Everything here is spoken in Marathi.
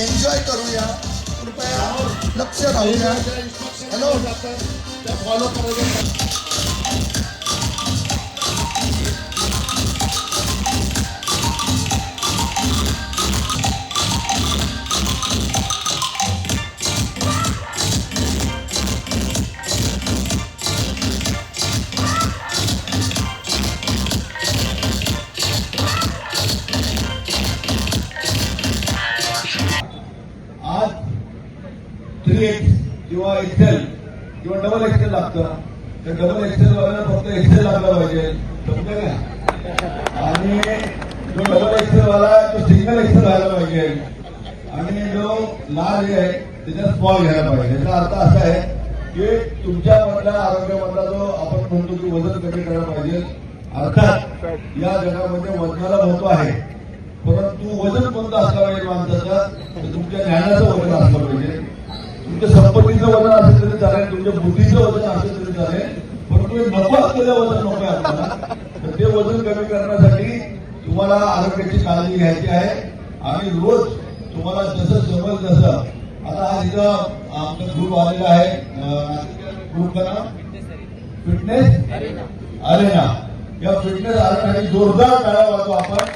एन्जॉय करूया. कृपया लक्ष राहूया. हॅलो फॉलो करायचं थ्री एक्स किंवा एक्सेल किंवा डबल एक्सेल लागतं. तर डबल एक्सेल वाल्याला फक्त एक्सेल लागला पाहिजे. समजलं का आणि जो डबल एक्सेल वाला आहे, तो सिंगल एक्सेल व्हायला पाहिजे. आणि जो लार्ज आहे त्याच्यात स्मॉल घ्यायला पाहिजे. याचा अर्थ असा आहे की तुमच्या मधला आरोग्यामधला जो आपण म्हणतो की वजन कमी करायला पाहिजे. अर्थात या जगामध्ये वजनाला महत्त्व आहे. परंतु वजन कोणतं असलं पाहिजे माणसाचं? तर तुमच्या ज्ञानाचं वजन असलं पाहिजे. तुमच्या संपत्तीचं वजन असेल तरी चालेल तुमच्या बुद्धीचं वजन असेल तरी चालेल पण तुम्ही नको असलेलं वजन नको आहे आपल्याला. तर ते वजन कमी करण्यासाठी तुम्हाला आरोग्याची काळजी घ्यायची आहे. आणि रोज तुम्हाला जसं जमल तसं आता आज इथं आमचा ग्रुप आलेला आहे ग्रुप नाव? फिटनेस अरेना या फिटनेस आरोग्यासाठी जोरदार टाळ्या लागतो आपण.